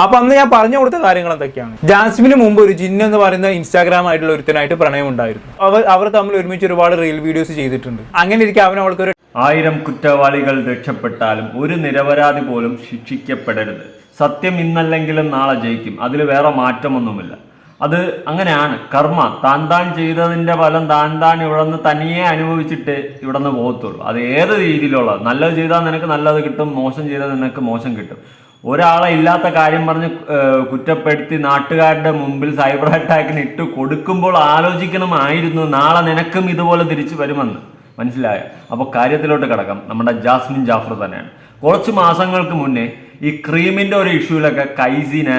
അപ്പൊ അന്ന് ഞാൻ പറഞ്ഞു കൊടുത്ത കാര്യങ്ങൾ എന്തൊക്കെയാണ്? ജാസ്മിന് മുമ്പ് ഒരു ജിൻ എന്ന് പറയുന്ന ഇൻസ്റ്റാഗ്രാം ആയിട്ടുള്ള ഒരുത്തനായിട്ട് പ്രണയം ഉണ്ടായിരുന്നു. അവർ അവർ തമ്മിൽ ഒരുമിച്ച് ഒരുപാട് റീൽ വീഡിയോസ് ചെയ്തിട്ടുണ്ട്. അങ്ങനെ ഇരിക്കും അവൻ അവൾക്ക് ഒരു ആയിരം കുറ്റവാളികൾ രക്ഷപ്പെട്ടാലും ഒരു നിരപരാധി പോലും ശിക്ഷിക്കപ്പെടരുത്. സത്യം ഇന്നല്ലെങ്കിലും നാളെ ജയിക്കും. അതിൽ വേറെ മാറ്റമൊന്നുമില്ല. അത് അങ്ങനെയാണ്. കർമ്മ താൻ താൻ ചെയ്തതിന്റെ ഫലം താൻ താൻ ഇവിടെ നിന്ന് തനിയെ അനുഭവിച്ചിട്ട് ഇവിടെ നിന്ന് പോകത്തുള്ളൂ. അത് ഏത് രീതിയിലുള്ള നല്ലത് ചെയ്താൽ നിനക്ക് നല്ലത് കിട്ടും മോശം ചെയ്താൽ നിനക്ക് മോശം കിട്ടും. ഒരാളെ ഇല്ലാത്ത കാര്യം പറഞ്ഞ് കുറ്റപ്പെടുത്തി നാട്ടുകാരുടെ മുമ്പിൽ സൈബർ അറ്റാക്കിന് ഇട്ട് കൊടുക്കുമ്പോൾ ആലോചിക്കണമായിരുന്നു നാളെ നിനക്കും ഇതുപോലെ തിരിച്ചു വരുമെന്ന്. മനസ്സിലായോ? അപ്പോൾ കാര്യത്തിലോട്ട് കിടക്കാം. നമ്മുടെ ജാസ്മിൻ ജാഫർ തന്നെയാണ്. കുറച്ച് മാസങ്ങൾക്ക് മുന്നേ ഈ ക്രീമിന്റെ ഒരു ഇഷ്യൂലൊക്കെ കൈസിനെ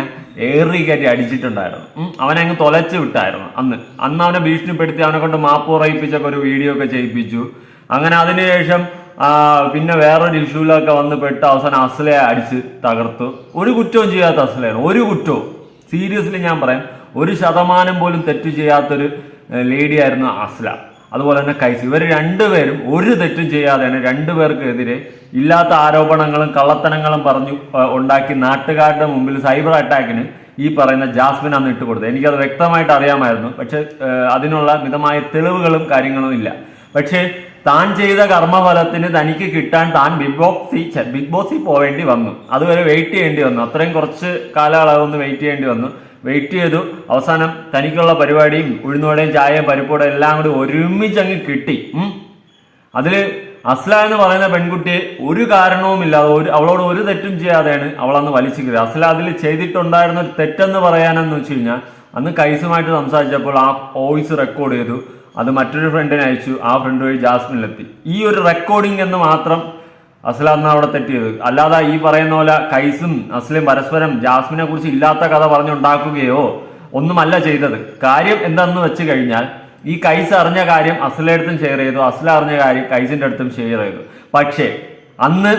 ഏറി കയറ്റി അടിച്ചിട്ടുണ്ടായിരുന്നു. അവനെ അങ്ങ് തൊലച്ച് വിട്ടായിരുന്നു. അന്ന്. അന്ന് അവനെ ഭീഷണിപ്പെടുത്തി അവനെ കൊണ്ട് മാപ്പ് പറയിപ്പിച്ചൊക്കെ ഒരു വീഡിയോ ഒക്കെ ചെയ്യിപ്പിച്ചു. അങ്ങനെ അതിനുശേഷം പിന്നെ വേറൊരു ഇഷ്യൂലൊക്കെ വന്ന് പെട്ട് അവസാനം അസ്ലയെ അടിച്ച് തകർത്തു. ഒരു കുറ്റവും ചെയ്യാത്ത അസ്ലയാണ്. ഒരു കുറ്റവും. സീരിയസ്ലി ഞാൻ പറയാം. ഒരു ശതമാനം പോലും തെറ്റ് ചെയ്യാത്തൊരു ലേഡി ആയിരുന്നു അസ്ല. അതുപോലെ തന്നെ കൈസ്. ഇവർ രണ്ടുപേരും ഒരു തെറ്റും ചെയ്യാതെയാണ് രണ്ടുപേർക്കെതിരെ ഇല്ലാത്ത ആരോപണങ്ങളും കള്ളത്തനങ്ങളും പറഞ്ഞു ഉണ്ടാക്കി നാട്ടുകാരുടെ മുമ്പിൽ സൈബർ അറ്റാക്കിന് ഈ പറയുന്ന ജാസ്മിൻ അന്ന് ഇട്ട് കൊടുത്തത്. എനിക്കത് വ്യക്തമായിട്ട് അറിയാമായിരുന്നു. പക്ഷെ അതിനുള്ള മിതമായ തെളിവുകളും കാര്യങ്ങളും ഇല്ല. പക്ഷേ താൻ ചെയ്ത കർമ്മഫലത്തിന് തനിക്ക് കിട്ടാൻ താൻ ബിഗ് ബോക്സി ഛെ, ബിഗ് ബോസിൽ പോവേണ്ടി വന്നു. അതുവരെ വെയിറ്റ് ചെയ്യേണ്ടി വന്നു. അത്രയും കുറച്ച് കാലയളവൊന്ന് വെയിറ്റ് ചെയ്യേണ്ടി വന്നു. വെയിറ്റ് ചെയ്തു. അവസാനം തനിക്കുള്ള പരിപാടിയും ഉഴുന്നുവടയും ചായയും പരിപ്പോടെ എല്ലാം കൂടി ഒരുമിച്ച് അങ്ങ് കിട്ടി അതിൽ അസ്ല എന്ന് പറയുന്ന പെൺകുട്ടി ഒരു കാരണവുമില്ലാതെ ഒരു അവളോട് ഒരു തെറ്റും ചെയ്യാതെയാണ് അവളന്ന് വലിച്ചു കയറി അസ്ല അതിൽ ചെയ്തിട്ടുണ്ടായിരുന്ന ഒരു തെറ്റെന്ന് പറയാനെന്ന് വെച്ച് കഴിഞ്ഞാൽ അന്ന് കൈസുമായിട്ട് സംസാരിച്ചപ്പോൾ ആ വോയിസ് റെക്കോർഡ് ചെയ്തു. അത് മറ്റൊരു ഫ്രണ്ടിനെ അയച്ചു. ആ ഫ്രണ്ട് വഴി ജാസ്മിനിലെത്തി. ഈ ഒരു റെക്കോർഡിംഗ് എന്ന് മാത്രം അസ്ല അന്ന് അവിടെ തെറ്റിയത്. അല്ലാതെ ഈ പറയുന്ന പോലെ കൈസും അസ്ലയും പരസ്പരം ജാസ്മിനെ കുറിച്ച് ഇല്ലാത്ത കഥ പറഞ്ഞുണ്ടാക്കുകയോ ഒന്നുമല്ല ചെയ്തത്. കാര്യം എന്താണെന്ന് വെച്ച് കഴിഞ്ഞാൽ ഈ കൈസ് അറിഞ്ഞ കാര്യം അസ്ലയുടെ അടുത്തും ഷെയർ ചെയ്തു. അസ്ല അറിഞ്ഞ കാര്യം കൈസിന്റെ അടുത്തും ഷെയർ ചെയ്തു. പക്ഷേ അന്ന്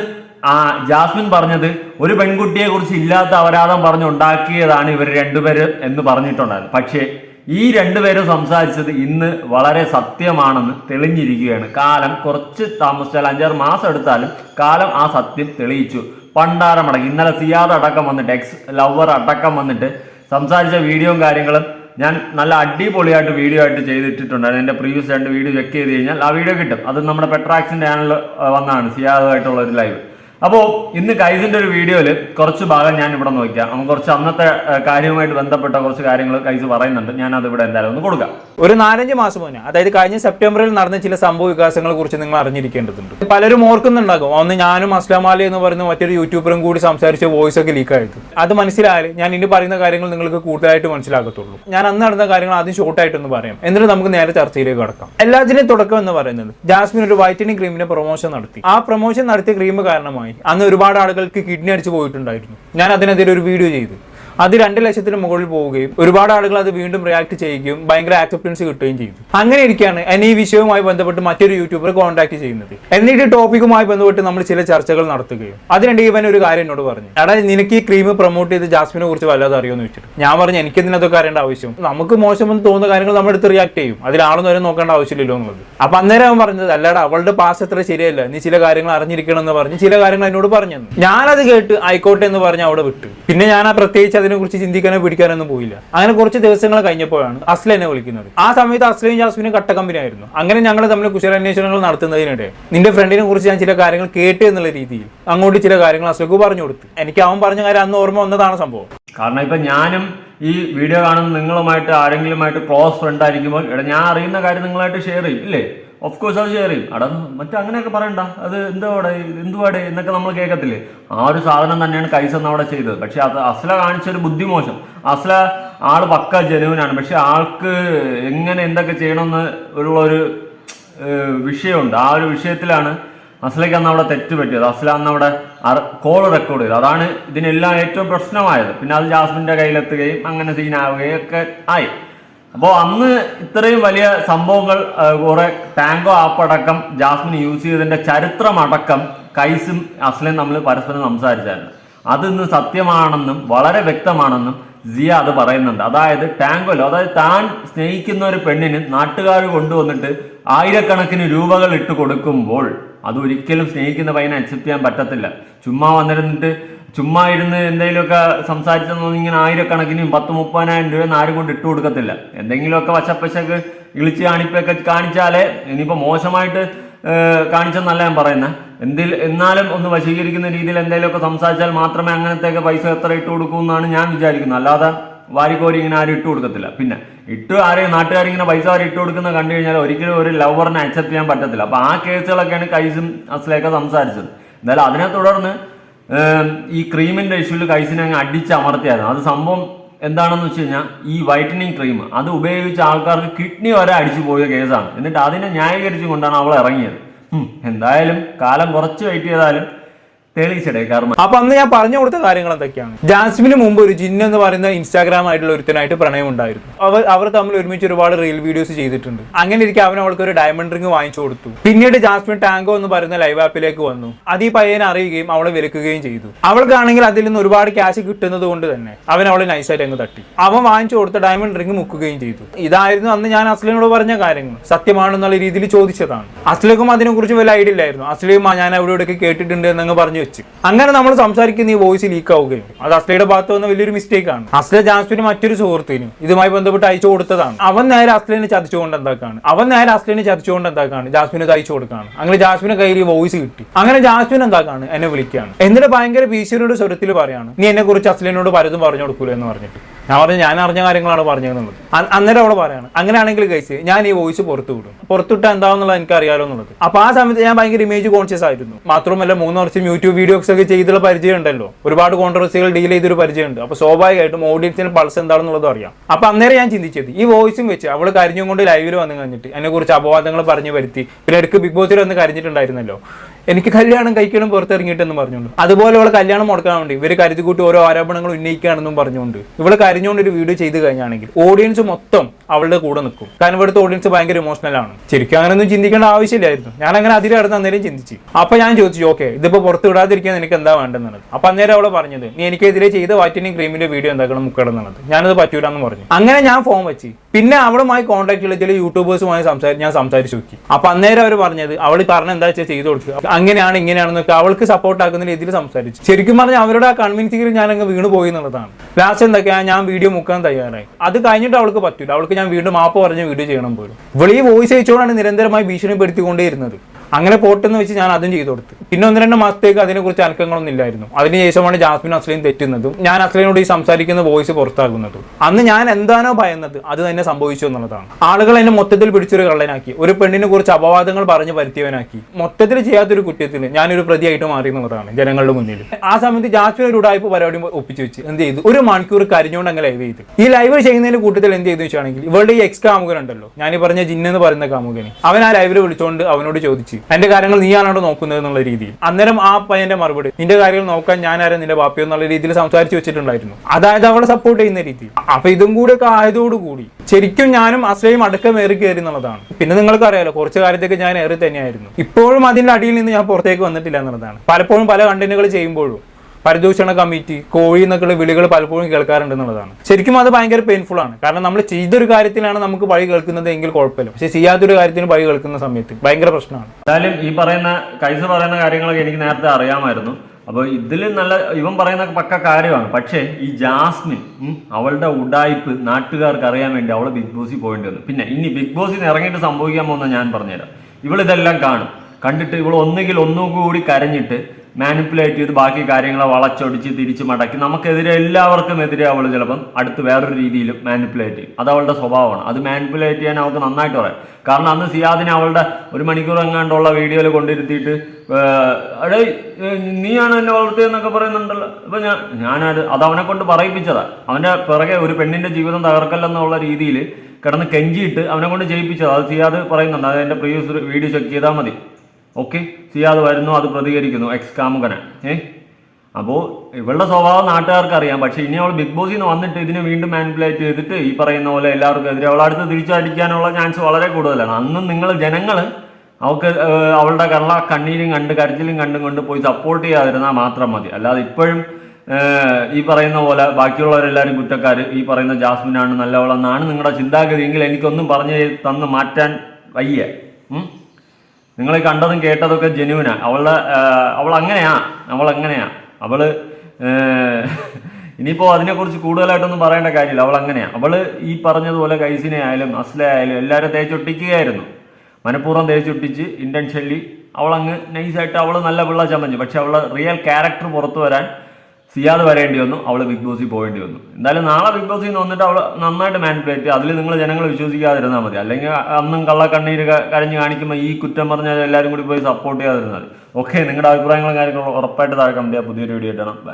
ആ ജാസ്മിൻ പറഞ്ഞത് ഒരു പെൺകുട്ടിയെ കുറിച്ച് ഇല്ലാത്ത അപരാധം പറഞ്ഞുണ്ടാക്കിയതാണ് ഇവർ രണ്ടുപേരും എന്ന് പറഞ്ഞിട്ടുണ്ടായിരുന്നു. പക്ഷേ ഈ രണ്ടുപേരും സംസാരിച്ചത് ഇന്ന് വളരെ സത്യമാണെന്ന് തെളിഞ്ഞിരിക്കുകയാണ്. കാലം കുറച്ച് താമസിച്ചാൽ അഞ്ചാറ് മാസം എടുത്താലും കാലം ആ സത്യം തെളിയിച്ചു. പണ്ടാരമടക്കം ഇന്നലെ സിയാദ് അടക്കം വന്നിട്ട് എക്സ് ലവർ അടക്കം വന്നിട്ട് സംസാരിച്ച വീഡിയോയും കാര്യങ്ങളും ഞാൻ നല്ല അടിപൊളിയായിട്ട് വീഡിയോ ആയിട്ട് ചെയ്തിട്ടുണ്ടായിരുന്നു എന്റെ പ്രീവിയസ് രണ്ട് വീഡിയോ ചെക്ക് ചെയ്ത് കഴിഞ്ഞാൽ ആ വീഡിയോ കിട്ടും. അത് നമ്മുടെ പെട്രാക്സിന്റെ ചാനലിൽ വന്നാണ് സിയാദുമായിട്ടുള്ള ഒരു ലൈവ് അപ്പോൾ ഇന്ന് കൈസിന്റെ ഒരു വീഡിയോയിൽ കുറച്ച് ഭാഗം ഞാൻ ഇവിടെ നോക്കിയാൽ നമുക്ക് കുറച്ച് അന്നത്തെ കാര്യവുമായിട്ട് ബന്ധപ്പെട്ട കുറച്ച് കാര്യങ്ങൾ കൈസ് പറയുന്നുണ്ട്. ഞാൻ അത് ഇവിടെ എന്തായാലും ഒന്ന് കൊടുക്കാം. ഒരു നാലഞ്ച് മാസം മുന്നേ അതായത് കഴിഞ്ഞ സെപ്റ്റംബറിൽ നടന്ന ചില സംഭവ വികാസങ്ങളെ കുറിച്ച് നിങ്ങൾ അറിഞ്ഞിരിക്കേണ്ടതുണ്ട്. പലരും ഓർക്കുന്നുണ്ടാകും. അന്ന് ഞാനും അസ്ലാം അലി എന്ന് പറയുന്ന മറ്റൊരു യൂട്യൂബറും കൂടി സംസാരിച്ച വോയിസ് ഒക്കെ ലീക്ക് ആയത് അത് മനസ്സിലായാൽ ഞാൻ ഇനി പറയുന്ന കാര്യങ്ങൾ നിങ്ങൾക്ക് കൂടുതലായിട്ട് മനസ്സിലാകത്തുള്ളൂ. ഞാൻ അന്ന് നടന്ന കാര്യങ്ങൾ ആദ്യം ഷോർട്ടായിട്ടൊന്ന് പറയാം. എന്നിട്ട് നമുക്ക് നേരെ ചർച്ചയിലേക്ക് കടക്കാം. എല്ലാത്തിനും തുടക്കം എന്ന് പറയുന്നത് ജാസ്മിൻ ഒരു വൈറ്റനിങ് ക്രീമിന്റെ പ്രൊമോഷൻ നടത്തി. ആ പ്രൊമോഷൻ നടത്തിയ ക്രീം കാരണമായി അന്ന് ഒരുപാട് ആളുകൾക്ക് കിഡ്നി അടിച്ചു പോയിട്ടുണ്ടായിരുന്നു. ഞാൻ അതിനെതിരെ ഒരു വീഡിയോ ചെയ്തു. അത് രണ്ട് ലക്ഷത്തിന് മുകളിൽ പോവുകയും ഒരുപാട് ആളുകൾ അത് വീണ്ടും റിയാക്ട് ചെയ്യുകയും ഭയങ്കര ആക്സെപ്റ്റൻസ് കിട്ടുകയും ചെയ്തു. അങ്ങനെ ഇരിക്കുകയാണ് എന്നെ ഈ വിഷയവുമായി ബന്ധപ്പെട്ട് മറ്റൊരു യൂട്യൂബർ കോൺടാക്ട് ചെയ്യുന്നത്. എന്നിട്ട് ടോപ്പിക്കുമായി ബന്ധപ്പെട്ട് നമ്മൾ ചില ചർച്ചകൾ നടത്തുകയും. അതിനിടെ ഇവൻ ഒരു കാര്യം എന്നോട് പറഞ്ഞു. എടാ നിനക്ക് ഈ ക്രീം പ്രൊമോട്ട് ചെയ്ത് ജാസ്മിനെ കുറിച്ച് വല്ലാതെ അറിയുമെന്ന് വെച്ചിട്ട് ഞാൻ പറഞ്ഞു എനിക്ക് ഇതിനകത്തൊക്കെ അറിയേണ്ട ആവശ്യം? നമുക്ക് മോശമെന്ന് തോന്നുന്ന കാര്യങ്ങൾ നമ്മൾ എടുത്ത് റിയാക്ട് ചെയ്യും. അതിലാളൊന്നും വരെ നോക്കേണ്ട ആവശ്യമില്ലല്ലോ എന്നുള്ളത്. അപ്പൊ അന്നേരം അവൻ പറഞ്ഞത് അല്ലടാ അവളുടെ പാസ് അത്ര ശരിയല്ല. നീ ചില കാര്യങ്ങൾ അറിഞ്ഞിരിക്കണം എന്ന് പറഞ്ഞ് ചില കാര്യങ്ങൾ എന്നോട് പറഞ്ഞു. ഞാനത് കേട്ട് ആയിക്കോട്ടെ എന്ന് പറഞ്ഞ് അവിടെ വിട്ടു. പിന്നെ ഞാൻ ആ പ്രത്യേകിച്ച് അതിനെ കുറിച്ച് ചിന്തിക്കാനോ പിടിക്കാനൊന്നും പോയില്ല. അങ്ങനെ കുറച്ച് ദിവസങ്ങൾ കഴിഞ്ഞപ്പോഴാണ് അസ്ല എന്നെ വിളിക്കുന്നത്. ആ സമയത്ത് അസ്ലയും ജാസ്മിനും കട്ട കമ്പനി ആയിരുന്നു അങ്ങനെ ഞങ്ങൾ തമ്മിൽ കുശലാന്വേഷണങ്ങൾ നടത്തുന്നതിനിടെ നിന്റെ ഫ്രണ്ടിനെ കുറിച്ച് ഞാൻ ചില കാര്യങ്ങൾ കേട്ടു എന്നുള്ള രീതിയിൽ അങ്ങോട്ട് ചില കാര്യങ്ങൾ അസ്ലക്ക് പറഞ്ഞു കൊടുത്തു. എനിക്ക് അവൻ പറഞ്ഞ കാര്യം അന്ന് ഓർമ്മ വന്നതാണ് സംഭവം. കാരണം ഇപ്പൊ ഞാനും ഈ വീഡിയോ കാണുന്ന നിങ്ങളുമായിട്ട് ആരെങ്കിലുമായിട്ട് ക്ലോസ് ഫ്രണ്ട് ആയിരിക്കുമ്പോൾ ഞാൻ അറിയുന്ന കാര്യം നിങ്ങളായിട്ട് ഷെയർ ചെയ്യും ഇല്ലേ? ഓഫ് കോഴ്സ് അത് ഷെയർ ചെയ്യും. മറ്റേ അങ്ങനെയൊക്കെ പറയണ്ട. അത് എന്തുവാടെ എന്തുവാടെ? എന്നൊക്കെ നമ്മൾ കേൾക്കത്തില്ലേ? ആ ഒരു സാധനം തന്നെയാണ് കൈസ് എന്ന് അവിടെ ചെയ്തത്. പക്ഷെ അത് അസല കാണിച്ച ഒരു ബുദ്ധിമോശം അസല ആൾ പക്ക ജനുവിനാണ്. പക്ഷെ ആൾക്ക് എങ്ങനെ എന്തൊക്കെ ചെയ്യണമെന്ന് ഉള്ള ഒരു വിഷയമുണ്ട്. ആ ഒരു വിഷയത്തിലാണ് അസലയ്ക്ക് അന്ന് അവിടെ തെറ്റ് പറ്റിയത്. അസല അന്ന് അവിടെ കോൾ റെക്കോർഡ് ചെയ്തു. അതാണ് ഇതിനെല്ലാം ഏറ്റവും പ്രശ്നമായത്. പിന്നെ അത് ജാസ്മിന്റെ കയ്യിലെത്തുകയും അങ്ങനെ സീനാവുകയും ഒക്കെ ആയി. അപ്പോൾ അന്ന് ഇത്രയും വലിയ സംഭവങ്ങൾ കുറെ ടാങ്കോ ആപ്പ് അടക്കം ജാസ്മിൻ യൂസ് ചെയ്തതിന്റെ ചരിത്രമടക്കം കൈസും അസ്ലയും നമ്മൾ പരസ്പരം സംസാരിച്ചായിരുന്നു. അത് ഇന്ന് സത്യമാണെന്നും വളരെ വ്യക്തമാണെന്നും സിയ അത് പറയുന്നുണ്ട്. അതായത് ടാങ്കോലോ അതായത് താൻ സ്നേഹിക്കുന്ന ഒരു പെണ്ണിന് നാട്ടുകാർ കൊണ്ടുവന്നിട്ട് ആയിരക്കണക്കിന് രൂപകൾ ഇട്ട് കൊടുക്കുമ്പോൾ അത് ഒരിക്കലും സ്നേഹിക്കുന്ന പയ്യനെ അക്സെപ്റ്റ് ചെയ്യാൻ പറ്റത്തില്ല. ചുമ്മാ വന്നിരുന്നിട്ട് ചുമ്മാ ഇരുന്ന് എന്തെങ്കിലുമൊക്കെ സംസാരിച്ചെന്നൊന്നും ഇങ്ങനെ ആയിരക്കണക്കിനും പത്ത് മുപ്പതിനായിരം രൂപ ആരും കൊണ്ട് ഇട്ടു കൊടുക്കത്തില്ല. എന്തെങ്കിലുമൊക്കെ വശപ്പശക്ക് ഇളിച്ച് കാണിപ്പൊക്കെ കാണിച്ചാലേ ഇനിയിപ്പോൾ മോശമായിട്ട് കാണിച്ചെന്നല്ല ഞാൻ പറയുന്നത് എന്തിൽ എന്നാലും ഒന്ന് വശീകരിക്കുന്ന രീതിയിൽ എന്തെങ്കിലുമൊക്കെ സംസാരിച്ചാൽ മാത്രമേ അങ്ങനത്തെയൊക്കെ പൈസ എത്ര ഇട്ട് കൊടുക്കൂ എന്നാണ് ഞാൻ വിചാരിക്കുന്നത്. അല്ലാതെ വാരിക്കോരി ഇങ്ങനെ ആരും ഇട്ട് കൊടുക്കത്തില്ല. പിന്നെ ഇട്ട് ആരെയും നാട്ടുകാരിങ്ങനെ പൈസ ആരും ഇട്ട് കൊടുക്കുന്ന കണ്ടു കഴിഞ്ഞാൽ ഒരിക്കലും ഒരു ലവറിനെ അക്സെപ്റ്റ് ചെയ്യാൻ പറ്റത്തില്ല. അപ്പോൾ ആ കേസുകളൊക്കെയാണ് കൈസും അസ്ലയൊക്കെ സംസാരിച്ചത്. എന്തായാലും അതിനെ തുടർന്ന് ഈ ക്രീമിന്റെ ഇഷ്യൂവിൽ കൈസിനെ അങ്ങ് അടിച്ചമർത്തിയായിരുന്നു അത് സംഭവം എന്താണെന്ന് വെച്ച് കഴിഞ്ഞാൽ ഈ വൈറ്റനിങ് ക്രീം അത് ഉപയോഗിച്ച ആൾക്കാർക്ക് കിഡ്നി വരെ അടിച്ചു പോയ കേസാണ്. എന്നിട്ട് അതിനെ ന്യായീകരിച്ചു കൊണ്ടാണ് അവൾ ഇറങ്ങിയത്. എന്തായാലും കാലം കുറച്ച് വെയിറ്റ് ചെയ്താലും തെളിയിച്ചടേ കർമ്മ. അപ്പൊ അന്ന് ഞാൻ പറഞ്ഞു കൊടുത്ത കാര്യങ്ങൾ എന്തൊക്കെയാണ്? ജാസ്മിന് മുമ്പ് ഒരു ജിൻ എന്ന് പറയുന്ന ഇൻസ്റ്റാഗ്രാം ആയിട്ടുള്ള ഒരുത്തനായിട്ട് പ്രണയം ഉണ്ടായിരുന്നു. അവർ അവർ തമ്മിൽ ഒരുമിച്ച് ഒരുപാട് റീൽ വീഡിയോസ് ചെയ്തിട്ടുണ്ട്. അങ്ങനെ ഇരിക്കെ അവൻ അവൾക്ക് ഒരു ഡയമണ്ട് റിംഗ് വാങ്ങിച്ചു കൊടുത്തു. പിന്നീട് ജാസ്മിൻ ടാങ്കോ എന്ന് പറയുന്ന ലൈവ് ആപ്പിലേക്ക് വന്നു. അത് ഈ പയ്യനെ അറിയുകയും അവളെ വിലക്കുകയും ചെയ്തു. അവൾക്കാണെങ്കിൽ അതിൽ നിന്ന് ഒരുപാട് ക്യാഷ് കിട്ടുന്നത് കൊണ്ട് തന്നെ അവൻ അവളെ നൈസായിട്ട് അങ്ങ് തട്ടി. അവൻ വാങ്ങിച്ചു കൊടുത്ത ഡയമണ്ട് റിംഗ് മുക്കുകയും ചെയ്തു. ഇതായിരുന്നു അന്ന് ഞാൻ അസ്ലിനോട് പറഞ്ഞ കാര്യങ്ങൾ. സത്യമാണെന്നുള്ള രീതിയിൽ ചോദിച്ചതാണ്. അസ്ലിക്കും അതിനെക്കുറിച്ച് വലിയ ഐഡിയ ഇല്ലായിരുന്നു. അസ്ലിയും ഞാൻ അവിടെ കേട്ടിട്ടുണ്ട് എന്നങ്ങ് പറഞ്ഞു വെച്ച്. അങ്ങനെ നമ്മൾ സംസാരിക്കുന്ന ഈ വോയിസ് ലീക്ക് ആവുകയും അത് അസ്ലയുടെ ഭാഗത്ത് വന്ന വലിയൊരു മിസ്റ്റേക്ക് ആണ്. അസ്ല ജാസ്മിന് മറ്റൊരു സുഹൃത്തിനും ഇതുമായി ബന്ധപ്പെട്ട് അയച്ചു കൊടുത്തതാണ്. അവൻ നേരെ അസ്ലിനെ ചതിച്ചുകൊണ്ട് എന്താക്കാണ്? അവൻ നേരെ അസ്ലിനെ ചതിച്ചുകൊണ്ട് എന്താക്കാണ്? ജാസ്മിന് അയച്ചു കൊടുക്കാണ്. അങ്ങനെ ജാസ്മിന് കയ്യിൽ ഈ വോയിസ് കിട്ടി. അങ്ങനെ ജാസ്മിൻ എന്താക്കാണ്? എന്നെ വിളിക്കുകയാണ് എന്നിട്ട് ഭയങ്കര ഭീഷണിയുടെ സ്വരത്തിൽ പറയാണ് നീ എന്നെ കുറിച്ച് അസ്ലിനോട് പലതും പറഞ്ഞു കൊടുക്കൂല? എന്ന് പറഞ്ഞിട്ട്. ഞാൻ പറഞ്ഞു ഞാൻ അറിഞ്ഞ കാര്യങ്ങളാണ് പറഞ്ഞത് എന്നുള്ളത് അന്നേരം അവിടെ പറയാണ് അങ്ങനെയാണെങ്കിൽ കഴിച്ച് ഞാൻ ഈ വോയിസ് പുറത്തു വിടും. പുറത്തുവിട്ടാൽ എന്താണെന്നുള്ളത് എനിക്ക് അറിയാലോ എന്നുള്ളത്. അപ്പൊ ആ സമയത്ത് ഞാൻ ഭയങ്കര ഇമേജ് കോൺഷ്യസ് ആയിരുന്നു. മാത്രമല്ല മൂന്ന് വർഷം യൂട്യൂബ് വീഡിയോസ് ഒക്കെ ചെയ്തുള്ള പരിചയം ഉണ്ടല്ലോ. ഒരുപാട് കോൺട്രവേഴ്സികൾ ഡീൽ ചെയ്തൊരു പരിചയമുണ്ട്. അപ്പൊ സ്വാഭാവികമായിട്ടും ഓഡിയൻസിന് പൾസ് എന്താണെന്നുള്ളത് അറിയാം. അപ്പൊ അന്നേരം ഞാൻ ചിന്തിച്ചത് ഈ വോയിസും വെച്ച് അവൾ കരഞ്ഞും കൊണ്ട് ലൈവിൽ വന്നു കഴിഞ്ഞിട്ട് എന്നെ കുറിച്ച് അപവാദങ്ങൾ പറഞ്ഞു വരുത്തി. പിന്നെ ഇടയ്ക്ക് ബിഗ് ബോസിൽ വന്ന് കരഞ്ഞിട്ടുണ്ടായിരുന്നല്ലോ. എനിക്ക് കല്യാണം കഴിക്കണം പുറത്തിറങ്ങിയിട്ടെന്ന് പറഞ്ഞുകൊണ്ട്. അതുപോലെ ഇവളെ കല്യാണം മുടക്കാൻ വേണ്ടി ഇവർ കരുതിക്കൂട്ടി ഓരോ ആരോപണങ്ങൾ ഉന്നയിക്കുകയാണെന്നും പറഞ്ഞുകൊണ്ട്. ഇവൾ കരഞ്ഞുകൊണ്ട് ഒരു വീഡിയോ ചെയ്ത് കഴിഞ്ഞാണെങ്കിൽ ഓഡിയൻസ് മൊത്തം അവളുടെ കൂടെ നിൽക്കും. കാരണം ഇവിടുത്തെ ഓഡിയൻസ് ഭയങ്കര ഇമോഷണൽ ആണ്. ശരിക്കും അങ്ങനെയൊന്നും ചിന്തിക്കേണ്ട ആവശ്യമില്ലായിരുന്നു. ഞാൻ അങ്ങനെ അതിൽ കിടന്ന് അന്നേരം ചിന്തിച്ചു. അപ്പൊ ഞാൻ ചോദിച്ചു ഓക്കെ ഇതിപ്പോ പുറത്ത് വിടാതിരിക്കാൻ എനിക്ക് എന്താ വേണ്ടെന്നുള്ളത്? അപ്പൊ അന്നേരം അവളെ പറഞ്ഞത് നീ എനിക്കെതിരെ ചെയ്ത വൈറ്റനിങ് ക്രീമിന്റെ വീഡിയോ എന്താക്കണം മുക്കണം എന്നുള്ളത്. ഞാനത് പറ്റൂല എന്ന് പറഞ്ഞു. അങ്ങനെ ഞാൻ ഫോൺ വെച്ച്. പിന്നെ അവളുമായി കോൺടാക്ട് ചില യൂട്യൂബേഴ്സുമായി സംസാരിച്ച് ഞാൻ സംസാരിച്ചു നോക്കി. അപ്പൊ അന്നേരം അവർ പറഞ്ഞത് അവൾ പറഞ്ഞ എന്താ വെച്ചാൽ ചെയ്തു കൊടുക്കുക. അങ്ങനെയാണ് ഇങ്ങനെയാണെന്നൊക്കെ അവൾക്ക് സപ്പോർട്ടാക്കുന്ന രീതിയിൽ സംസാരിച്ചു. ശരിക്കും പറഞ്ഞാൽ അവരുടെ ആ കൺവിൻസിങ്ങിൽ ഞാൻ അങ്ങ് വീണ് പോയി എന്നുള്ളതാണ്. ലാസ്റ്റ് എന്തൊക്കെയാ ഞാൻ വീഡിയോ മുക്കാൻ തയ്യാറായി. അത് കഴിഞ്ഞിട്ട് അവൾക്ക് പറ്റൂല. അവൾക്ക് ഞാൻ വീണ്ടും മാപ്പ് പറഞ്ഞ് വീഡിയോ ചെയ്യണം പോലും. ഇവളീ വോയിസ് അയച്ചുകൊണ്ടാണ് നിരന്തരമായി ഭീഷണിപ്പെടുത്തിക്കൊണ്ടേയിരുന്നത്. അങ്ങനെ പോട്ടെന്ന് വെച്ച് ഞാൻ അതും ചെയ്തു കൊടുത്തു. പിന്നെ ഒന്ന് രണ്ട് മാസത്തേക്ക് അതിനെക്കുറിച്ച് അനക്കങ്ങളൊന്നും ഇല്ലായിരുന്നു. അതിനുശേഷമാണ് ജാസ്മിൻ അസ്ലീൻ തെറ്റുന്നതും. ഞാൻ അസ്ലീനോട് ഈ സംസാരിക്കുന്ന വോയിസ് പുറത്താകുന്നതും. അന്ന് ഞാൻ എന്താണോ ഭയന്നത് അത് തന്നെ സംഭവിച്ചു എന്നുള്ളതാണ്. ആളുകൾ എന്നെ മൊത്തത്തിൽ പിടിച്ചൊരു കള്ളനാക്കി. ഒരു പെണ്ണിനെ കുറിച്ച് അപവാദങ്ങൾ പറഞ്ഞ് പരുത്തിയവനാക്കി മൊത്തത്തിൽ ചെയ്യാത്തൊരു കുറ്റത്തിന് ഞാനൊരു പ്രതിയായിട്ട് മാറി എന്നുള്ളതാണ് ജനങ്ങളുടെ മുന്നിൽ. ആ സമയത്ത് ജാസ്മിൻ ഒരു ഉടായ്പ പരിപാടി ഒപ്പിച്ചു വെച്ച് എന്ത് ചെയ്തു? ഒരു മണിക്കൂർ കരിഞ്ഞുകൊണ്ട് അങ്ങ് ലൈവ് ചെയ്തു. ഈ ലൈവ് ചെയ്യുന്നതിന്റെ കൂട്ടത്തിൽ എന്ത് ചെയ്തു വെച്ചാണെങ്കിൽ ഇവളുടെ ഈ എക്സ് കാമുകൻ ഉണ്ടല്ലോ ഞാൻ ഈ പറഞ്ഞ ജിന്നെന്ന് പറയുന്ന കാമുകനെ. അവൻ ആ ലൈവിൽ വിളിച്ചുകൊണ്ട് അവനോട് ചോദിച്ചു എന്റെ കാര്യങ്ങൾ നീയാണോ നോക്കുന്നത് എന്നുള്ള രീതിയിൽ. അന്നേരം ആ പയ്യന്റെ മറുപടി നിന്റെ കാര്യങ്ങൾ നോക്കാൻ ഞാനാരും നിന്റെ ബാപ്പിയോ എന്നുള്ള രീതിയിൽ സംസാരിച്ചു വെച്ചിട്ടുണ്ടായിരുന്നു. അതായത് അവളെ സപ്പോർട്ട് ചെയ്യുന്ന രീതി അപ്പൊ ഇതും കൂടി ഒക്കെ ആയതോടുകൂടി ശരിക്കും ഞാനും അസ്ലയും അടക്കം ഏറി കയറി എന്നുള്ളതാണ്. പിന്നെ നിങ്ങൾക്ക് അറിയാലോ കുറച്ച് കാര്യത്തേക്ക് ഞാൻ ഏറി തന്നെയായിരുന്നു. ഇപ്പോഴും അതിന്റെ അടിയിൽ നിന്ന് ഞാൻ പുറത്തേക്ക് വന്നിട്ടില്ല എന്നുള്ളതാണ്. പലപ്പോഴും പല കണ്ടന്റുകൾ ചെയ്യുമ്പോഴും പരിദൂഷണ കമ്മിറ്റി കോഴി എന്നൊക്കെയുള്ള വിളികൾ പലപ്പോഴും കേൾക്കാറുണ്ട് എന്നുള്ളതാണ്. ശരിക്കും അത് ഭയങ്കര പെയിൻഫുൾ ആണ്. കാരണം നമ്മൾ ചെയ്തൊരു കാര്യത്തിലാണ് നമുക്ക് പഴി കേൾക്കുന്നത് എങ്കിൽ കുഴപ്പമില്ല. പക്ഷെ ചെയ്യാത്തൊരു കാര്യത്തിന് പഴി കേൾക്കുന്ന സമയത്ത് ഭയങ്കര പ്രശ്നമാണ്. എന്തായാലും ഈ പറയുന്ന കൈസ് പറയുന്ന കാര്യങ്ങളൊക്കെ എനിക്ക് നേരത്തെ അറിയാമായിരുന്നു. അപ്പോൾ ഇതിൽ നല്ല ഇവൻ പറയുന്ന പക്ക കാര്യമാണ്. പക്ഷേ ഈ ജാസ്മിൻ അവളുടെ ഉടായ്പ് നാട്ടുകാർക്ക് അറിയാൻ വേണ്ടി അവൾ ബിഗ് ബോസിൽ പോയിട്ട് വന്നു. പിന്നെ ഇനി ബിഗ് ബോസിൽ ഇറങ്ങിയിട്ട് സംഭവിക്കാൻ പോകുന്ന ഞാൻ പറഞ്ഞുതരാം. ഇവളിതെല്ലാം കാണും. കണ്ടിട്ട് ഇവൾ ഒന്നുകിൽ ഒന്നും കൂടി കരഞ്ഞിട്ട് മാനിപ്പുലേറ്റ് ചെയ്ത് ബാക്കി കാര്യങ്ങളെ വളച്ചൊടിച്ച് തിരിച്ച് മടക്കി. നമുക്കെതിരെ എല്ലാവർക്കും എതിരെ അവൾ ചിലപ്പം അടുത്ത് വേറൊരു രീതിയിൽ മാനിപ്പുലേറ്റ് ചെയ്യും. അത് അവളുടെ സ്വഭാവമാണ്. അത് മാനിപ്പുലേറ്റ് ചെയ്യാൻ അവൾക്ക് നന്നായിട്ട് പറയാം. കാരണം അന്ന് സിയാദിനെ അവളുടെ ഒരു മണിക്കൂർ എങ്ങാണ്ടുള്ള വീഡിയോയിൽ കൊണ്ടിരുത്തിയിട്ട് അടേ നീയാണ് എന്നെ വളർത്തിയെന്നൊക്കെ പറയുന്നുണ്ടല്ലോ. ഇപ്പം ഞാൻ ഞാനത് അത് അവനെ കൊണ്ട് പറയിപ്പിച്ചതാ. അവന്റെ പിറകെ ഒരു പെണ്ണിന്റെ ജീവിതം തകർക്കല്ലെന്നുള്ള രീതിയിൽ കിടന്ന് കെഞ്ചിയിട്ട് അവനെ കൊണ്ട് ജയിപ്പിച്ചത് അത് സിയാദ് പറയുന്നുണ്ട്. അത് എന്റെ പ്രീവിയസ് വീഡിയോ ചെക്ക് ചെയ്താൽ മതി. ഓക്കെ സിയാദ് വരുന്നു അത് പ്രതികരിക്കുന്നു. എക്സ് കാമുകനെ. ഏ? അപ്പോൾ ഇവളുടെ സ്വഭാവം നാട്ടുകാർക്ക് അറിയാം പക്ഷെ ഇനി അവൾ ബിഗ് ബോസിൽ നിന്ന് വന്നിട്ട് ഇതിനെ വീണ്ടും മാനിപ്പുലേറ്റ് ചെയ്തിട്ട് ഈ പറയുന്ന പോലെ എല്ലാവർക്കും എതിരെ അവളടുത്ത് തിരിച്ചടിക്കാനുള്ള ചാൻസ് വളരെ കൂടുതലാണ്. അന്നും നിങ്ങൾ ജനങ്ങൾ അവൾക്ക് അവളുടെ കള്ള കണ്ണീരും കണ്ട് കരച്ചിലും കണ്ടും കൊണ്ട് പോയി സപ്പോർട്ട് ചെയ്യാതിരുന്നാൽ മാത്രം മതി. അല്ലാതെ ഇപ്പോഴും ഈ പറയുന്ന പോലെ ബാക്കിയുള്ളവരെല്ലാവരും കുറ്റക്കാർ ഈ പറയുന്ന ജാസ്മിനാണ് നല്ലവളെന്നാണ് നിങ്ങളുടെ ചിന്താഗതി. എങ്കിൽ എനിക്കൊന്നും പറഞ്ഞ് തന്ന് മാറ്റാൻ വയ്യ? നിങ്ങൾ കണ്ടതും കേട്ടതൊക്കെ ജെനുവിനാ അവളുടെ അവൾ അങ്ങനെയാ. അവൾ അങ്ങനെയാ. അവൾ ഇനിയിപ്പോൾ അതിനെക്കുറിച്ച് കൂടുതലായിട്ടൊന്നും പറയേണ്ട കാര്യമില്ല. അവൾ അങ്ങനെയാ. അവൾ ഈ പറഞ്ഞതുപോലെ കൈസിനെ ആയാലും അസ്ലെ ആയാലും എല്ലാവരും തേച്ചൊട്ടിക്കുകയായിരുന്നു. മനഃപൂർവം തേച്ചൊട്ടിച്ച് ഇന്റൻഷനലി അവളങ്ങ് നൈസായിട്ട് അവൾ നല്ല പിള്ള ചമഞ്ഞു. പക്ഷെ അവളെ റിയൽ ക്യാരക്ടർ പുറത്തു വരാൻ സിയാദ് വരേണ്ടി വന്നു അവൾ ബിഗ് ബോസിൽ പോകേണ്ടി വന്നു. എന്തായാലും നാളെ ബിഗ് ബോസിൽ നിന്ന് വന്നിട്ട് അവൾ നന്നായിട്ട് മാനിപ്പുലേറ്റ് അതിൽ നിങ്ങൾ ജനങ്ങൾ വിശ്വസിക്കാതിരുന്നാൽ മതി. അല്ലെങ്കിൽ അന്നും കള്ളക്കണ്ണീര് കരഞ്ഞ് കാണിക്കുമ്പോൾ ഈ കുറ്റം പറഞ്ഞാൽ എല്ലാവരും കൂടി പോയി സപ്പോർട്ട് ചെയ്യാതിരുന്നാൽ ഓക്കെ നിങ്ങളുടെ അഭിപ്രായങ്ങളും കാര്യങ്ങളും ഉറപ്പായിട്ട് താഴെ കമന്റ് ചെയ്യുക പുതിയൊരു വീഡിയോ ഇടണം ബൈ